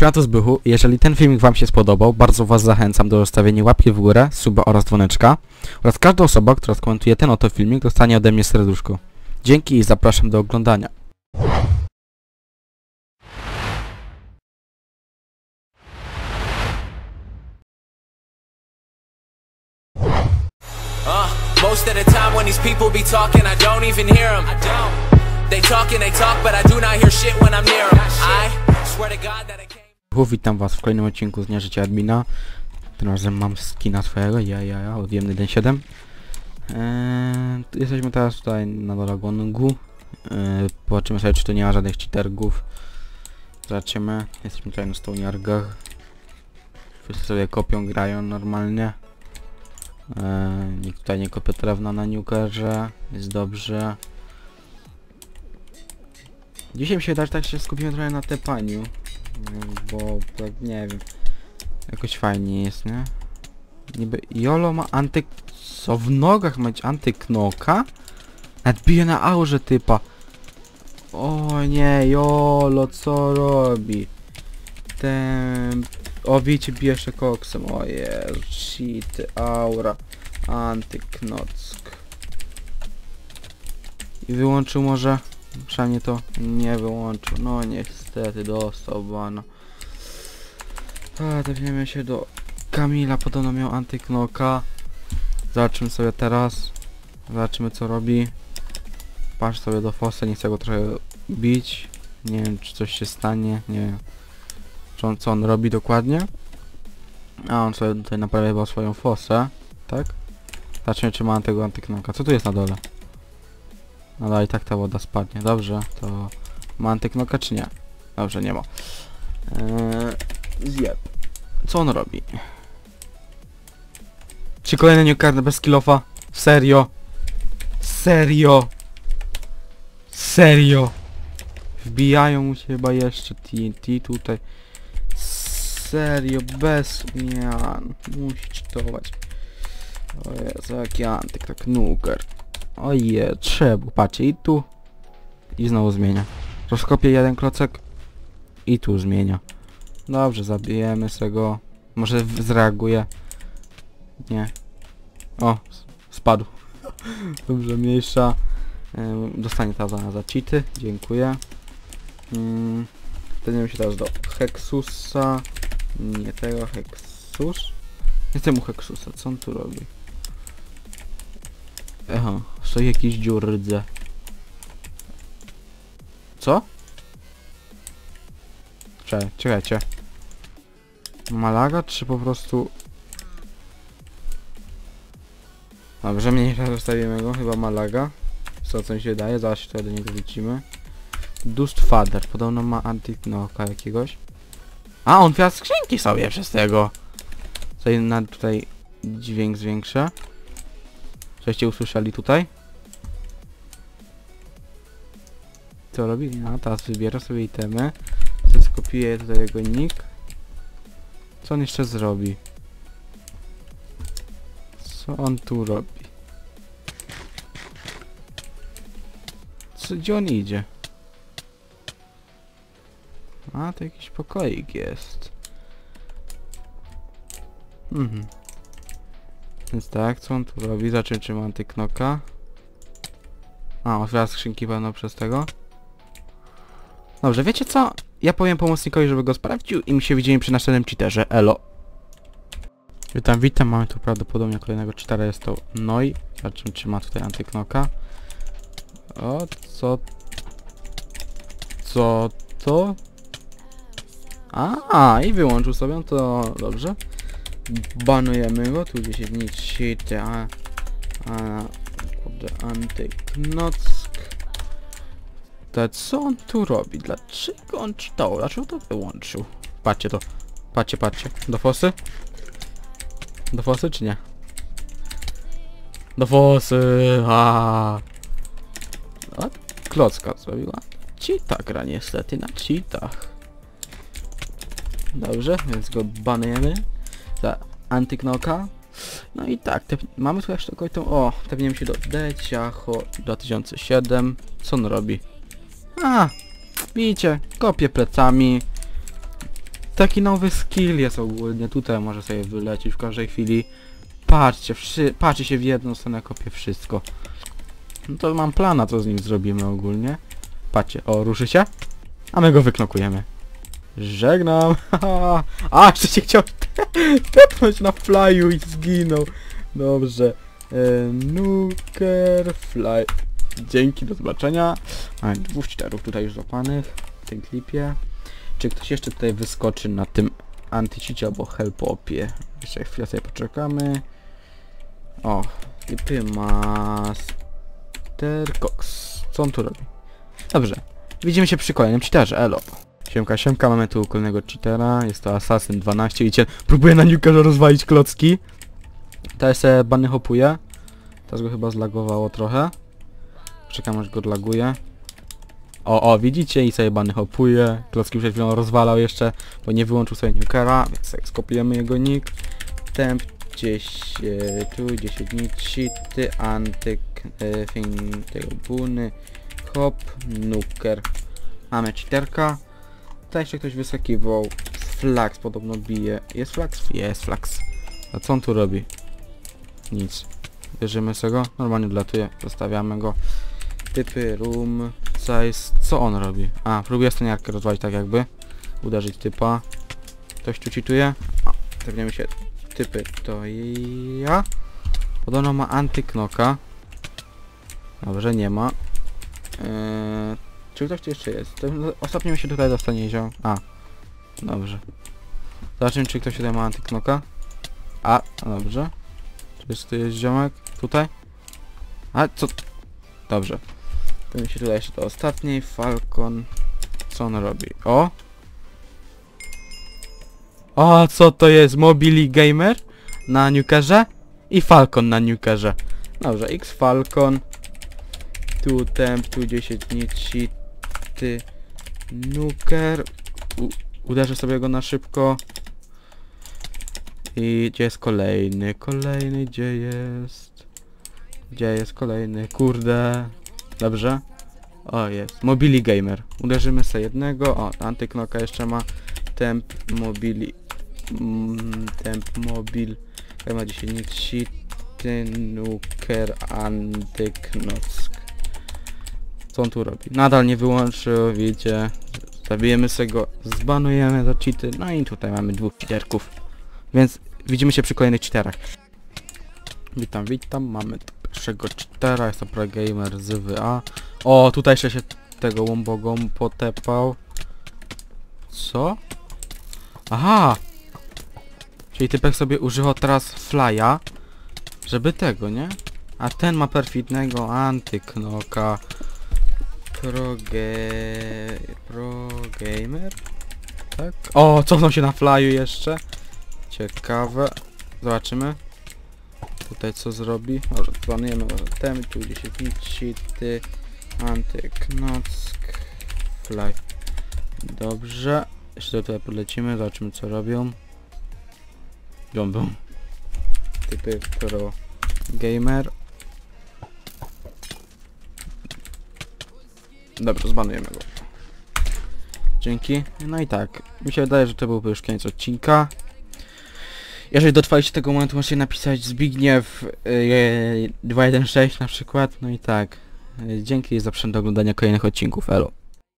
Siema to Zbychu. Jeżeli ten filmik Wam się spodobał, bardzo Was zachęcam do zostawienia łapki w górę, suba oraz dzwoneczka. Oraz każda osoba, która skomentuje ten oto filmik, dostanie ode mnie serduszko. Dzięki i zapraszam do oglądania. Uh, most of the time when these people be talking, I don't even hear them. I don't. They talk and they talk, but I do not hear shit when I'm near them. I swear to God that I came. Witam Was w kolejnym odcinku z Dnia Życia Admina. Tym razem mam skina swojego, ja, ja, ja, odjemny den 7. Eee, jesteśmy teraz tutaj na Dolagongu. Eee, zobaczymy sobie, czy tu nie ma żadnych cheatergów. Zobaczymy. Jesteśmy tutaj na stołniargach. Wszyscy sobie kopią, grają normalnie. Eee, nikt tutaj nie kopie drewna na nukerze. Jest dobrze. Dzisiaj mi się wydaje, że tak się skupimy trochę na tepaniu. Bo tak nie wiem. Jakoś fajnie jest, nie? Niby Jolo ma anty... Co w nogach mieć antyknoka? Nawet bije na aurze typa. O nie, Jolo, co robi? Ten... O, wiecie, bije koksem. O shit, aura. Antyknock. I wyłączył może... Przynajmniej to nie wyłączył. No niestety dostał bana. A, Tepniemy się do Kamila, podobno miał antyknoka. Zobaczymy sobie teraz. Zobaczymy co robi. Patrz sobie do Fossa, nie chcę go trochę bić. Nie wiem czy coś się stanie, nie wiem. On, co on robi dokładnie. A on sobie tutaj naprawia swoją fosę, tak? Zobaczymy czy ma tego antyknoka. Co tu jest na dole? No ale i tak ta woda spadnie. Dobrze, to ma antyknoka czy nie? Dobrze, nie ma. Eee, zjeb. Co on robi? Czy kolejny newcard bez kilofa? Serio? Serio? Serio? Wbijają mu się chyba jeszcze TNT tutaj. Serio, bez zmian. Musi czytować. O Jezu, jaki antyk, tak nuker. Oje, trzeba, patrzcie, i tu. I znowu zmienia. Rozkopię jeden klocek. I tu zmienia. Dobrze, zabijemy z go. Może zreaguje. Nie. O, spadł. Dobrze, mniejsza. Dostanie ta za, za cheaty. Dziękuję. Wtedy się teraz do Hexusa. Nie tego, Hexus. Jestem u Hexusa, co on tu robi? Aha, stoi jakiś dziur rdze. Co? Czekaj, czekajcie. Malaga, czy po prostu... Dobrze, mniejsza zostawimy go, chyba Malaga. Co, co mi się wydaje, zaraz się do niego wrócimy. Dust Father, podobno ma antyknoka jakiegoś. A, on wziął skrzynki sobie przez tego. Sobie na tutaj dźwięk zwiększę. Żeście usłyszeli tutaj? Co robi? No, teraz wybiera sobie itemy. Teraz kopiuję tutaj jego nick. Co on jeszcze zrobi? Co on tu robi? Co, gdzie on idzie? A, to jakiś pokoik jest. Mhm. Więc tak, co on tu robi? Zacząć czy ma antyknoka. A, otwiera skrzynki pewno przez tego. Dobrze, wiecie co? Ja powiem pomocnikowi, żeby go sprawdził i mi się widzimy przy następnym cheaterze. Elo. Witam, witam. Mamy tu prawdopodobnie kolejnego cheatera. Jest to Noi. Zobaczymy, czy ma tutaj antyknoka. O, co... Co to? A, i wyłączył sobie, no to dobrze. Banujemy go, tu gdzieś jest nic shit, a... a kurde, antyknock. To co on tu robi? Dlaczego on czytał? Dlaczego to wyłączył? Patrzcie to. Patrzcie, patrzcie. Do fosy? Do fosy czy nie? Do fosy! A klocka zrobiła. Cheata gra niestety na cheatach. Dobrze, więc go banujemy za antyknoka. No i tak, te, mamy tu jeszcze taką, o, tepniemy się do Deciacho 2007. Co on robi? A, widzicie, kopie plecami. taki nowy skill jest ogólnie. Tutaj może sobie wylecieć w każdej chwili. Patrzcie, wszy patrzy się w jedną stronę, kopię wszystko. No to mam plana, co z nim zrobimy ogólnie. Patrzcie, o, ruszy się? A my go wyknokujemy. Żegnam. A, jeszcze się chciał tepnąć na flyu i zginął. Dobrze. E, Nuker fly. Dzięki, do zobaczenia. Mamy dwóch czterów tutaj już złapanych w tym klipie. Czy ktoś jeszcze tutaj wyskoczy na tym antycicie albo helpopie? Jeszcze chwilę sobie poczekamy. O, typy Master Cox. Co on tu robi? Dobrze. Widzimy się przy kolejnym cheaterze, elo. Siemka, siemka, mamy tu kolejnego cheatera, jest to Assassin 12 i cię próbuje na nukerze rozwalić klocki. Teraz se bany hopuje. Teraz go chyba zlagowało trochę. Czekam aż go odlaguje. O, o, widzicie? I sobie bany hopuje. Klocki przed chwilą rozwalał jeszcze, bo nie wyłączył sobie nukera, więc sobie skopiujemy jego nick. Temp 10, tu 10 nic, cheaty, antyk, e, fin tego buny, hop, nuker. Mamy cheaterka. Tutaj jeszcze ktoś wyskakiwał. Flax podobno bije. Jest Flax? Jest Flax. A co on tu robi? Nic. Bierzemy sobie go. Normalnie dolatuje. Zostawiamy go. Typy, room, size. Co on robi? A, próbuje staniarkę rozwalić tak jakby. Uderzyć typa. Ktoś tu cheatuje? A, zepniemy się. Typy to ja. Podobno ma antyknoka. Dobrze, nie ma. Eee, czy ktoś tu jeszcze jest? To, ostatnio mi się tutaj dostanie ziom. A. Dobrze. Zobaczymy czy ktoś tutaj ma antyknoka. A, dobrze. Czy jest tu jest ziomek? Tutaj? A, co? Dobrze. To mi się tutaj jeszcze do ostatniej. Falcon. Co on robi? O! O, co to jest? Mobili Gamer? Na nukerze? I Falcon na nukerze. Dobrze, X Falcon. Tu temp, tu 10 nici, ty nuker. Uderzę sobie go na szybko. I gdzie jest kolejny? Kolejny, gdzie jest? Gdzie jest kolejny? Kurde. Dobrze. O, jest. Mobili Gamer. Uderzymy sobie jednego. O, antyknoka jeszcze ma. Temp, mobili. Mm, temp, mobil. Ma 10 nici, ty nuker, antyknock. Co on tu robi? Nadal nie wyłączył, widzicie. Zabijemy sobie go, zbanujemy za cheaty, no i tutaj mamy dwóch cheaterków. Więc widzimy się przy kolejnych cheaterach. Witam, witam, mamy pierwszego cheatera, jest to ProGamer z WA. O, tutaj jeszcze się tego łombogą potepał. Co? Aha! Czyli typek sobie używał teraz flya, żeby tego, nie? A ten ma perfidnego antyknoka. Proge... Progamer? Tak? O, cofnął się na flyu jeszcze. Ciekawe. Zobaczymy. Tutaj co zrobi. Może planujemy może temy, tu gdzieś cheaty, antyknock, fly. Dobrze. Jeszcze tutaj podlecimy, zobaczymy co robią. Gąbą. Typy pro gamer. Dobra, zbanujemy go. Dzięki. No i tak, mi się wydaje, że to byłby już koniec odcinka. Jeżeli dotrwaliście tego momentu, możecie napisać Zbigniew yy, 216 na przykład. No i tak. Yy, dzięki za do oglądania kolejnych odcinków. Elo.